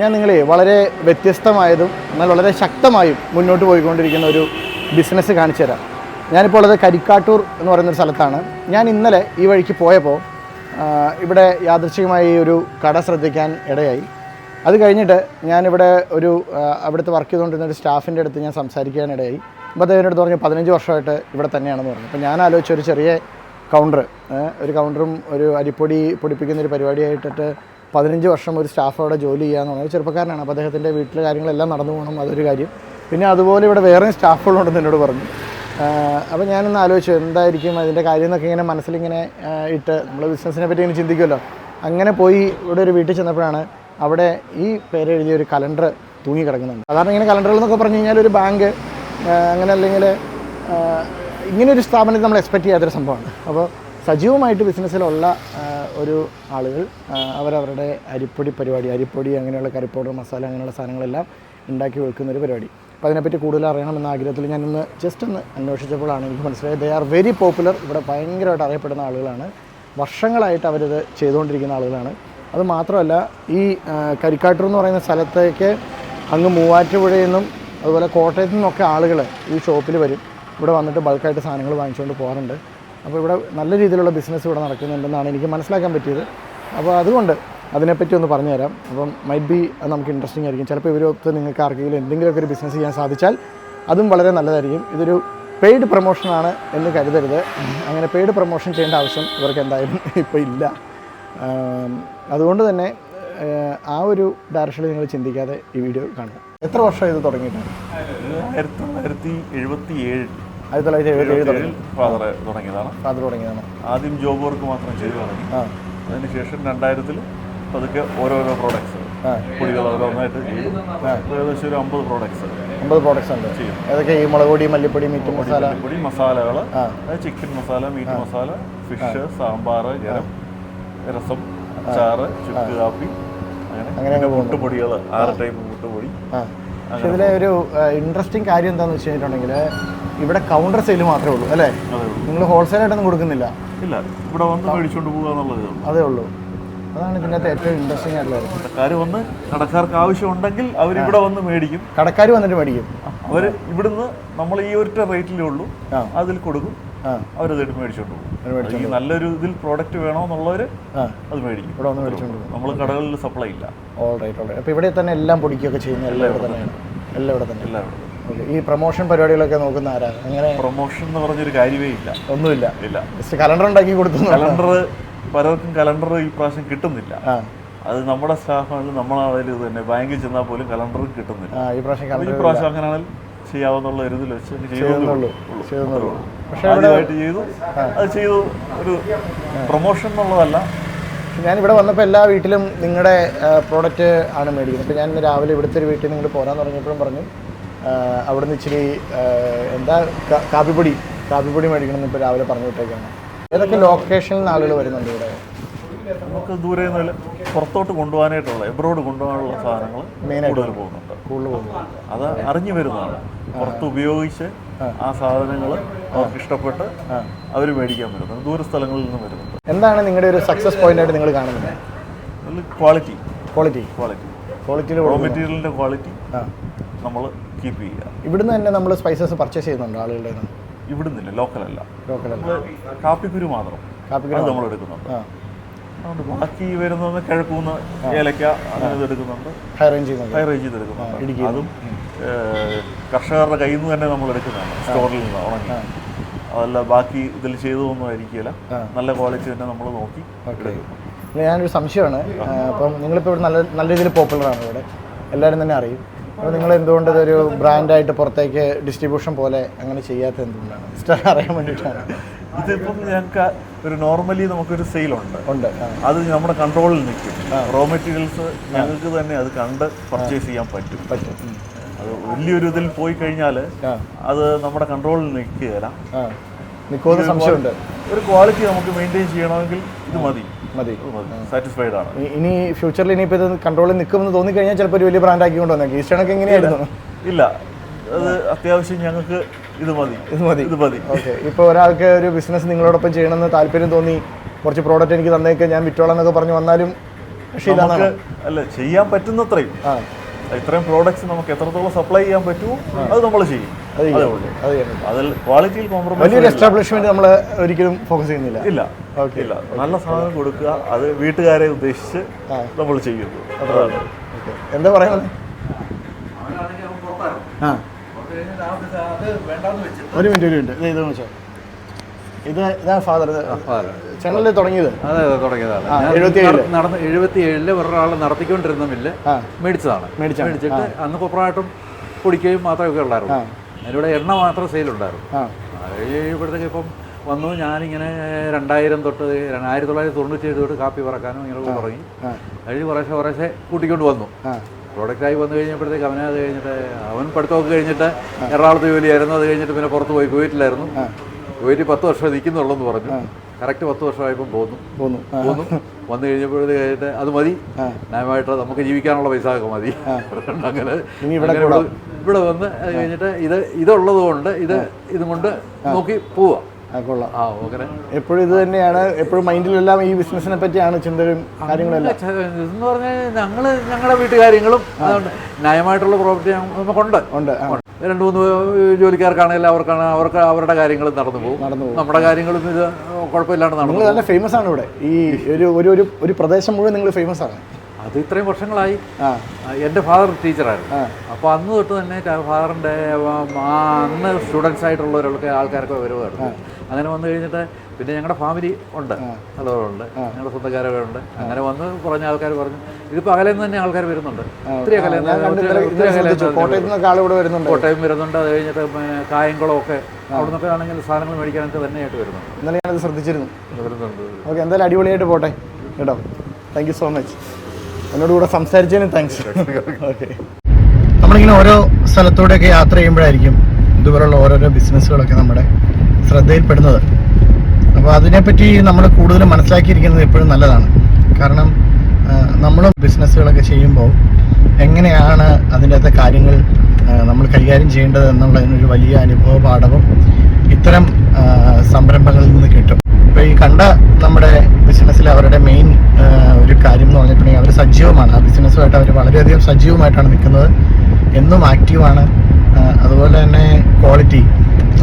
ഞാൻ നിങ്ങളെ വളരെ വ്യത്യസ്തമായതും എന്നാൽ വളരെ ശക്തമായും മുന്നോട്ട് പോയിക്കൊണ്ടിരിക്കുന്ന ഒരു ബിസിനസ് കാണിച്ചു തരാം. ഞാനിപ്പോൾ ഉള്ളത് കരിക്കാട്ടൂർ എന്ന് പറയുന്നൊരു സ്ഥലത്താണ്. ഞാൻ ഇന്നലെ ഈ വഴിക്ക് പോയപ്പോൾ ഇവിടെ യാദൃശ്ചികമായി ഒരു കട ശ്രദ്ധിക്കാൻ ഇടയായി. അത് കഴിഞ്ഞിട്ട് ഞാനിവിടെ ഒരു അവിടുത്തെ വർക്ക് ചെയ്തുകൊണ്ടിരുന്ന ഒരു സ്റ്റാഫിന്റെ അടുത്ത് ഞാൻ സംസാരിക്കാനിടയായി അപ്പോൾ അടുത്ത് പറഞ്ഞു പതിനഞ്ച് വർഷമായിട്ട് ഇവിടെ തന്നെയാണെന്ന് പറഞ്ഞു. അപ്പോൾ ഞാൻ ആലോചിച്ച ഒരു ചെറിയ കൗണ്ടർ ഒരു കൗണ്ടറും ഒരു അരിപ്പൊടി പൊടിപ്പിക്കുന്ന ഒരു പരിപാടിയായിട്ടിട്ട് പതിനഞ്ച് വർഷം ഒരു സ്റ്റാഫ് അവിടെ ജോലി ചെയ്യാന്ന് പറഞ്ഞാൽ ചെറുപ്പക്കാരനാണ്. അപ്പോൾ അദ്ദേഹത്തിന്റെ വീട്ടിലെ കാര്യങ്ങളെല്ലാം നടന്നു പോകണം. അതൊരു കാര്യം. പിന്നെ അതുപോലെ ഇവിടെ വേറെയും സ്റ്റാഫുകളുണ്ടെന്ന് എന്നോട് പറഞ്ഞു. അപ്പോൾ ഞാനൊന്ന് ആലോചിച്ചു എന്തായിരിക്കും അതിന്റെ കാര്യം എന്നൊക്കെ ഇങ്ങനെ മനസ്സിലിങ്ങനെ ഇട്ട് നമ്മൾ ബിസിനസ്സിനെ പറ്റി ഇങ്ങനെ ചിന്തിക്കുമല്ലോ. അങ്ങനെ പോയി ഇവിടെ ഒരു വീട്ടിൽ ചെന്നപ്പോഴാണ് അവിടെ ഈ പേര് എഴുതിയ ഒരു കലണ്ടർ തൂങ്ങി കിടക്കുന്നുണ്ട്. സാധാരണ ഇങ്ങനെ കലണ്ടറുകൾ എന്നൊക്കെ പറഞ്ഞു കഴിഞ്ഞാൽ ഒരു ബാങ്ക് അങ്ങനെ അല്ലെങ്കിൽ ഇങ്ങനെ ഒരു സ്ഥാപനത്തിൽ നമ്മൾ എക്സ്പെക്ട് ചെയ്യാത്തൊരു സംഭവമാണ്. അപ്പോൾ സജീവമായിട്ട് ബിസിനസ്സിലുള്ള ഒരു ആളുകൾ അവരവരുടെ അരിപ്പൊടി പരിപാടി അരിപ്പൊടി അങ്ങനെയുള്ള കറി പൗഡർ മസാല അങ്ങനെയുള്ള സാധനങ്ങളെല്ലാം ഉണ്ടാക്കി വെക്കുന്ന ഒരു പരിപാടി. അപ്പോൾ അതിനെപ്പറ്റി കൂടുതൽ അറിയണമെന്ന ആഗ്രഹത്തിൽ ഞാനൊന്ന് ജസ്റ്റ് ഒന്ന് അന്വേഷിച്ചപ്പോഴാണ് എനിക്ക് മനസ്സിലായത് ദേ ആർ വെരി പോപ്പുലർ ഇവിടെ ഭയങ്കരമായിട്ട് അറിയപ്പെടുന്ന ആളുകളാണ്. വർഷങ്ങളായിട്ട് അവരിത് ചെയ്തുകൊണ്ടിരിക്കുന്ന ആളുകളാണ്. അത് മാത്രമല്ല ഈ കരിക്കാട്ടൂർ എന്ന് പറയുന്ന സ്ഥലത്തേക്ക് അങ്ങ് മൂവാറ്റുപുഴയിൽ നിന്നും അതുപോലെ കോട്ടയത്തു നിന്നൊക്കെ ആളുകൾ ഈ ഷോപ്പിൽ വരും. ഇവിടെ വന്നിട്ട് ബൾക്കായിട്ട് സാധനങ്ങൾ വാങ്ങിച്ചുകൊണ്ട് പോകാറുണ്ട്. അപ്പോൾ ഇവിടെ നല്ല രീതിയിലുള്ള ബിസിനസ് ഇവിടെ നടക്കുന്നുണ്ടെന്നാണ് എനിക്ക് മനസ്സിലാക്കാൻ പറ്റിയത്. അപ്പോൾ അതുകൊണ്ട് അതിനെപ്പറ്റി ഒന്ന് പറഞ്ഞുതരാം. അപ്പം മൈറ്റ് ബി അത് നമുക്ക് ഇൻട്രസ്റ്റിംഗ് ആയിരിക്കും. ചിലപ്പോൾ ഇവരൊത്ത് നിങ്ങൾക്ക് ആർക്കെങ്കിലും എന്തെങ്കിലുമൊക്കെ ഒരു ബിസിനസ് ചെയ്യാൻ സാധിച്ചാൽ അതും വളരെ നല്ലതായിരിക്കും. ഇതൊരു പെയ്ഡ് പ്രൊമോഷനാണ് എന്ന് കരുതരുത്. അങ്ങനെ പെയ്ഡ് പ്രൊമോഷൻ ചെയ്യേണ്ട ആവശ്യം ഇവർക്ക് എന്തായാലും ഇപ്പോൾ ഇല്ല. അതുകൊണ്ട് തന്നെ ആ ഒരു ഡയറക്ഷനിൽ നിങ്ങൾ ചിന്തിക്കാതെ ഈ വീഡിയോ കാണുക. എത്ര വർഷം ഇത് തുടങ്ങിയിട്ടാണ്? ആയിരത്തി തൊള്ളായിരത്തി എഴുപത്തി ഏഴ്. ആയിരത്തി തൊള്ളായിരത്തി എഴുപത്തി ഏഴ് തുടങ്ങി. ഫാദർ തുടങ്ങിയതാണ്. ഫാദർ തുടങ്ങിയതാണ്. ആദ്യം ജോബ് വർക്ക് മാത്രം ചെയ്തു തുടങ്ങി. അതിനുശേഷം രണ്ടായിരത്തിൽ പതുക്കെ ഓരോരോ പ്രോഡക്ട്സ്. പൊടികൾ ചെയ്തു. ഏകദേശം ഒരു അമ്പത് പ്രോഡക്ട്സ് അമ്പത് പ്രോഡക്ട്സ് ഉണ്ട്. ഏതൊക്കെ ഈ മുളക് പൊടി മല്ലിപ്പൊടി മീറ്റ് മസാല? പൊടി മസാലകൾ. Chicken masala meat masala fish sambar garam rasam അച്ചാറ് ചുക്ക് കാപ്പി അങ്ങനെ അങ്ങനെ അങ്ങ് മുട്ടുപൊടികൾ ആറ് ടൈപ്പ് മുട്ടുപൊടി. പക്ഷെ ഇതിലെ ഒരു ഇൻട്രസ്റ്റിംഗ് കാര്യം എന്താണെന്ന് വെച്ച് കഴിഞ്ഞിട്ടുണ്ടെങ്കിൽ ഇവിടെ കൗണ്ടർ സെയിൽ മാത്രമേ ഉള്ളൂ അല്ലേ? നിങ്ങൾ ഹോൾസെയിൽ ഹോൾസെയിലായിട്ടൊന്നും കൊടുക്കുന്നില്ല. ഇല്ല ഇവിടെ വന്ന് മേടിച്ചുകൊണ്ട് പോകുക എന്നുള്ളതേ ഉള്ളൂ. അതേ ഉള്ളൂ. അതാണ് ഇതിന്റെ അകത്ത് ഏറ്റവും ഇൻട്രസ്റ്റിംഗ് ആയിട്ടുള്ള കടക്കാർ വന്ന് കടക്കാർക്ക് ആവശ്യമുണ്ടെങ്കിൽ അവർ ഇവിടെ വന്ന് മേടിക്കും. കടക്കാർ വന്നിട്ട് മേടിക്കും. അവർ ഇവിടുന്ന് നമ്മൾ ഈ ഒറ്റ റേറ്റിലേ ഉള്ളൂ. അതിൽ കൊടുക്കും. അവരതായിട്ട് അവരത് മേടിച്ചോണ്ട് പോകും. ഈ നല്ലൊരു ഇതിൽ പ്രോഡക്റ്റ് വേണമെന്നുള്ളവർ അത് മേടിക്കും. ഇവിടെ വന്ന് മേടിച്ചോണ്ട് പോകും. നമ്മൾ കടകളിൽ സപ്ലൈ ഇല്ല. ഓൾറൈറ്റ് ഓൾറൈറ്റ് അപ്പൊ അപ്പോൾ ഇവിടെ തന്നെ എല്ലാം പൊടിക്കുകയൊക്കെ ചെയ്യുന്നത് എല്ലാം ഇവിടെ തന്നെയാണ്. എല്ലാം ഇവിടെ തന്നെ. എല്ലാം ഓക്കെ ഈ പ്രൊമോഷൻ പരിപാടികളൊക്കെ നോക്കുന്ന ആരാ? അങ്ങനെ പ്രൊമോഷൻ എന്ന് പറഞ്ഞൊരു കാര്യമേ ഇല്ല. ഒന്നുമില്ല. ഇല്ല. ജസ്റ്റ് കലണ്ടർ ഉണ്ടാക്കി കൊടുത്തു. കലണ്ടർ പലർക്കും കലണ്ടർ ഈ പ്രാവശ്യം കിട്ടുന്നില്ല. അത് നമ്മുടെ സ്റ്റാഫാണെങ്കിലും നമ്മളാണെങ്കിലും ഇത് തന്നെ. ബാങ്കിൽ ചെന്നാൽ പോലും കലണ്ടർ കിട്ടുന്നില്ല. ഈ പ്രാവശ്യം ഈ പ്രാവശ്യം അങ്ങനെയാണെങ്കിൽ ചെയ്യാവുന്നുള്ള ഒരു ഇതിൽ വെച്ച് പക്ഷേ ആദ്യമായിട്ട് ചെയ്തു. അത് ചെയ്തു. ഒരു പ്രൊമോഷൻ എന്നുള്ളതല്ല. ഞാനിവിടെ വന്നപ്പോൾ എല്ലാ വീട്ടിലും നിങ്ങളുടെ പ്രോഡക്റ്റ് ആണ് മേടിക്കുന്നത്. അപ്പോൾ ഞാൻ ഇന്ന് രാവിലെ ഇവിടുത്തെ ഒരു വീട്ടിൽ നിങ്ങൾ പോരാൻ തുടങ്ങിയപ്പോഴും പറഞ്ഞു അവിടുന്ന് ഇച്ചിരി എന്താ കാപ്പിപ്പൊടി കാപ്പിപ്പൊടി മേടിക്കണം എന്ന് ഇപ്പോൾ രാവിലെ പറഞ്ഞു വിട്ടേക്കാണ്. ഏതൊക്കെ ലൊക്കേഷനിൽ നിന്ന് ആളുകൾ വരുന്നുണ്ട് ഇവിടെ? നമുക്ക് ദൂരെ നിന്ന് പുറത്തോട്ട് കൊണ്ടുപോകാനായിട്ടുള്ള എബ്രോഡ് കൊണ്ടുപോകാനുള്ള സാധനങ്ങൾ കൂടുതൽ പോകുന്നുണ്ട്. കൂടുതൽ പോകുന്നുണ്ട്. അത് അറിഞ്ഞു വരുന്നതാണ്. പുറത്ത് ഉപയോഗിച്ച് ആ. സാധനങ്ങൾ അവർക്ക് ഇഷ്ടപ്പെട്ട് അവർ മേടിക്കാൻ വരുന്നത് ദൂര സ്ഥലങ്ങളിൽ നിന്ന് വരുന്നുണ്ട്. എന്താണ് നിങ്ങളുടെ ഒരു സക്സസ് പോയിന്റ് ആയിട്ട് നിങ്ങൾ കാണുന്നത്? Quality quality quality quality raw മെറ്റീരിയലിന്റെ ക്വാളിറ്റി നമ്മൾ കീപ്പ് ചെയ്യുക. ഇവിടുന്ന് തന്നെ നമ്മൾ സ്പൈസസ് പർച്ചേസ് ചെയ്യുന്നുണ്ട് ആളുകളുടെ ഇവിടുന്ന് ഇവിടുന്നില്ല ലോക്കലല്ല ലോക്കലല്ല കാപ്പിക്കുരു മാത്രം. കാപ്പിക്കുരു നമ്മൾ എടുക്കുന്നുണ്ട്. അതുകൊണ്ട് ബാക്കി വരുന്നത് കിഴക്കൂന്ന് ഏലക്ക അങ്ങനെ എടുക്കുന്നുണ്ട്. ഹൈ റേഞ്ച് ഹൈ റേഞ്ച് ചെയ്ത് എടുക്കുന്നുണ്ട്. അതും കർഷകരുടെ കയ്യിൽ നിന്ന് തന്നെ നമ്മൾ എടുക്കുന്നതാണ്. സ്റ്റോറിൽ നിന്ന് ഉണങ്ങി. അതല്ല ബാക്കി ഇതിൽ ചെയ്തതൊന്നും ആയിരിക്കില്ല. നല്ല ക്വാളിറ്റി തന്നെ നമ്മൾ നോക്കി ഞാനൊരു സംശയമാണ്. അപ്പം നിങ്ങളിപ്പോൾ ഇവിടെ നല്ല നല്ല രീതിയിൽ പോപ്പുലറാണ് ഇവിടെ. എല്ലാവരും തന്നെ അറിയും. അപ്പോൾ നിങ്ങൾ എന്തുകൊണ്ട് ഇതൊരു ബ്രാൻഡായിട്ട് പുറത്തേക്ക് ഡിസ്ട്രിബ്യൂഷൻ പോലെ അങ്ങനെ ചെയ്യാത്ത എന്തുകൊണ്ടാണ്? ഇഷ്ടം അറിയാൻ വേണ്ടിയിട്ടാണ്. ഇതിപ്പം ഞങ്ങൾക്ക് ഒരു നോർമലി നമുക്കൊരു സെയിലുണ്ട് ഉണ്ട്. ഉണ്ട് അത് നമ്മുടെ കൺട്രോളിൽ നിൽക്കും. റോ മെറ്റീരിയൽസ് ഞങ്ങൾക്ക് തന്നെ അത് കണ്ട് പർച്ചേസ് ചെയ്യാൻ പറ്റും. പറ്റും. അത് വലിയൊരു ഇതിൽ പോയി കഴിഞ്ഞാൽ അത് നമ്മുടെ കൺട്രോളിൽ നിൽക്കുകയില്ല. ഒരു ക്വാളിറ്റി നമുക്ക് മെയിന്റെയിൻ ചെയ്യണമെങ്കിൽ ഇത് മതി. മതി. സാറ്റിസ്ഫൈഡ് ആണ്. ഇനി ഫ്യൂച്ചറിൽ ഇനിയിപ്പോൾ ഇത് കൺട്രോളിൽ നിൽക്കുമെന്ന് തോന്നിക്കഴിഞ്ഞാൽ ചിലപ്പോൾ ഒരു വലിയ ബ്രാൻഡ് ആക്കി വന്നേക്കും. ഈസ്റ്റേണൊക്കെ എങ്ങനെയായിരുന്നു? ഇല്ല. അത് അത്യാവശ്യം ഞങ്ങൾക്ക് ഇത് മതി. ഇത് മതി. ഇത് മതി. ഓക്കെ ഇപ്പോൾ ഒരാൾക്ക് ഒരു ബിസിനസ് നിങ്ങളോടൊപ്പം ചെയ്യണമെന്ന് താല്പര്യം തോന്നി. കുറച്ച് പ്രോഡക്റ്റ് എനിക്ക് തന്നേക്ക് ഞാൻ വിറ്റോളാം എന്നൊക്കെ പറഞ്ഞു വന്നാലും പക്ഷേ നമുക്ക് അല്ല ചെയ്യാൻ പറ്റുന്നത്രയും. ഇത്രയും പ്രോഡക്റ്റ്സ് നമുക്ക് എത്രത്തോളം സപ്ലൈ ചെയ്യാൻ പറ്റുമോ അത് നമ്മൾ ചെയ്യും. അതിൽ ക്വാളിറ്റിയിൽ കോംപ്രമൈസ് വലിയൊരു എസ്റ്റാബ്ലിഷ്മെന്റ് നമ്മൾ ഒരിക്കലും ഫോക്കസ് ചെയ്യുന്നില്ല. ഇല്ല. ഓക്കെ ഇല്ല. നല്ല സാധനം കൊടുക്കുക. അത് വീട്ടുകാരെ ഉദ്ദേശിച്ച് നമ്മൾ ചെയ്യുന്നു. അതാണ് ഓക്കെ എന്താ പറയുന്നത്? ആ. ഒരു മിനിറ്റ് ഒരു മിനിറ്റ്. ഇത് വെച്ചോ ഇത് ഇതാ ഫാദർ ചാനലിൽ തുടങ്ങിയത്. അതെ അതെ തുടങ്ങിയതാണ്. ആ, ഞാൻ 77 നട- നടന്ന് എഴുപത്തി ഏഴിൽ ഒരാൾ നടത്തിക്കൊണ്ടിരുന്ന മില്ല് മേടിച്ചതാണ്. മേടിച്ചിട്ട് അന്ന് കൊപ്രായിട്ടും പൊടിക്കുകയും മാത്രമൊക്കെ ഉള്ളായിരുന്നു. അതിലൂടെ എണ്ണ മാത്രം സെയിലുണ്ടായിരുന്നു കഴിയുമ്പോഴത്തേക്ക് ഇപ്പം വന്നു. ഞാനിങ്ങനെ രണ്ടായിരം തൊട്ട് ആയിരത്തി തൊള്ളായിരത്തി തൊണ്ണൂറ്റി ഏഴ് തൊട്ട് കാപ്പി പറക്കാനും ഇങ്ങനെ തുടങ്ങി. കഴിഞ്ഞ് കുറേശ്ശെ കുറേശ്ശെ കൂട്ടിക്കൊണ്ട് വന്നു. പ്രോഡക്റ്റായി വന്നു കഴിഞ്ഞപ്പോഴത്തേക്ക് അവനെ അത് കഴിഞ്ഞിട്ട് അവൻ പഠിത്തമൊക്കെ കഴിഞ്ഞിട്ട് എറണാകുളത്ത് ജോലിയായിരുന്നു അത് കഴിഞ്ഞിട്ട് പിന്നെ പുറത്ത് പോയി കുവൈറ്റിലായിരുന്നു കുവൈറ്റിൽ പത്ത് വർഷം നിൽക്കുന്നുള്ളൂ എന്ന് പറഞ്ഞു കറക്റ്റ് പത്ത് വർഷമായപ്പോൾ പോന്നു. പോന്നു. പോന്നു. വന്നു കഴിഞ്ഞപ്പോഴത്തേക്ക് കഴിഞ്ഞിട്ട് അത് മതി. ന്യായമായിട്ട് നമുക്ക് ജീവിക്കാനുള്ള പൈസ ഒക്കെ മതി. അങ്ങനെ ഇവിടെ വന്ന് അത് കഴിഞ്ഞിട്ട് ഇത് ഇതുള്ളത് കൊണ്ട് ഇത് ഇതും കൊണ്ട് നോക്കി പോവാ. ആ കൊള്ളാം. ആ അങ്ങനെ എപ്പോഴും ഇത് തന്നെയാണ്. എപ്പോഴും മൈൻഡിലെല്ലാം ഈ ബിസിനസിനെ പറ്റിയാണ് ചിന്തകളും കാര്യങ്ങളെല്ലാം. എന്ന് പറഞ്ഞാൽ ഞങ്ങൾ ഞങ്ങളുടെ വീട്ടുകാര്യങ്ങളും ന്യായമായിട്ടുള്ള പ്രോപ്പർട്ടി നമുക്കുണ്ട്. ഉണ്ട് രണ്ട് മൂന്ന് ജോലിക്കാർക്കാണെങ്കിലും അവർക്കാണ് അവർക്ക് അവരുടെ കാര്യങ്ങൾ നടന്നു പോകും. നടന്നു പോകും. നമ്മുടെ കാര്യങ്ങളും ഇത് കുഴപ്പമില്ലാണ്ട് നടന്നു നല്ല ഫേമസ് ആണ് ഇവിടെ. ഈ ഒരു ഒരു ഒരു പ്രദേശം മുഴുവൻ നിങ്ങൾ ഫേമസ് ആണ്. അത് ഇത്രയും വർഷങ്ങളായി. എന്റെ ഫാദർ ടീച്ചറായിരുന്നു. അപ്പോൾ അന്ന് തൊട്ട് തന്നെ ഫാദറിന്റെ ആ അന്ന് സ്റ്റുഡൻസ് ആയിട്ടുള്ളവരൊക്കെ ആൾക്കാരൊക്കെ വരുമായിരുന്നു അങ്ങനെ വന്നു കഴിഞ്ഞിട്ട് പിന്നെ ഞങ്ങളുടെ ഫാമിലി ഉണ്ട്. ഉള്ളവരുണ്ട് ഞങ്ങളുടെ സ്വന്തക്കാരൊക്കെ ഉണ്ട് അങ്ങനെ വന്ന് പറഞ്ഞ ആൾക്കാർ പറഞ്ഞു ഇതിപ്പോൾ അകലെ നിന്ന് തന്നെ ആൾക്കാർ വരുന്നുണ്ട് ഒത്തിരി അകലെ കോട്ടയം വരുന്നുണ്ട്. അത് കഴിഞ്ഞിട്ട് പിന്നെ കായംകുളം ഒക്കെ അവിടെ നിന്നൊക്കെ ആണെങ്കിൽ സാധനങ്ങൾ മേടിക്കാനൊക്കെ തന്നെയായിട്ട് വരുന്നുണ്ട്. ഇന്നലെ ഞാനത് ശ്രദ്ധിച്ചിരുന്നു വരുന്നുണ്ട്. ഓക്കെ എന്തായാലും അടിപൊളിയായിട്ട് പോട്ടെ. കേട്ടോ. താങ്ക് യു സോ മച്ച് എന്നോട് കൂടെ സംസാരിച്ചതിന് താങ്ക്സ് ഓക്കെ നമ്മളിങ്ങനെ ഓരോ സ്ഥലത്തൂടെയൊക്കെ യാത്ര ചെയ്യുമ്പോഴായിരിക്കും ഇതുപോലുള്ള ഓരോരോ ബിസിനസ്സുകളൊക്കെ നമ്മുടെ ശ്രദ്ധയിൽപ്പെടുന്നത്. അപ്പോൾ അതിനെപ്പറ്റി നമ്മൾ കൂടുതൽ മനസ്സിലാക്കിയിരിക്കുന്നത് എപ്പോഴും നല്ലതാണ്. കാരണം നമ്മൾ ബിസിനസ്സുകളൊക്കെ ചെയ്യുമ്പോൾ എങ്ങനെയാണ് അതിന്റെ അകത്തെ കാര്യങ്ങൾ നമ്മൾ കൈകാര്യം ചെയ്യേണ്ടത് എന്നുള്ളതിനൊരു വലിയ അനുഭവ പാഠവും ഇത്തരം സംരംഭങ്ങളിൽ നിന്ന് കിട്ടും. ഇപ്പോൾ ഈ കണ്ട നമ്മുടെ ബിസിനസ്സിലെ അവരുടെ മെയിൻ ഒരു കാര്യം എന്ന് പറഞ്ഞിട്ടുണ്ടെങ്കിൽ അവർ സജീവമാണ്. ആ ബിസിനസ്സുമായിട്ട് അവർ വളരെയധികം സജീവമായിട്ടാണ് നിൽക്കുന്നത്. എന്നും ആക്റ്റീവാണ് അതുപോലെ തന്നെ ക്വാളിറ്റി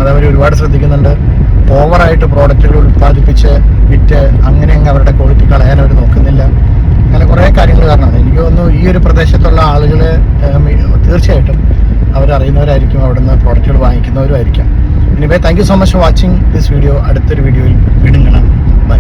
അതവർ ഒരുപാട് ശ്രദ്ധിക്കുന്നുണ്ട്. ഓവറായിട്ട് പ്രോഡക്റ്റുകൾ ഉൽപ്പാദിപ്പിച്ച് വിറ്റ് അങ്ങനെ അങ്ങ് അവരുടെ ക്വാളിറ്റി കളയാൻ അവർ നോക്കുന്നില്ല. അങ്ങനെ കുറേ കാര്യങ്ങൾ കാരണമാണ്. എനിക്ക് തോന്നുന്നു ഈ ഒരു പ്രദേശത്തുള്ള ആളുകൾ തീർച്ചയായിട്ടും അവരറിയുന്നവരായിരിക്കും അവിടുന്ന് പ്രോഡക്റ്റുകൾ വാങ്ങിക്കുന്നവരും ആയിരിക്കാം anyway thank you so much for watching this video അടുത്തൊരു വീഡിയോയിൽ വീണ്ടും കാണാം. ബൈ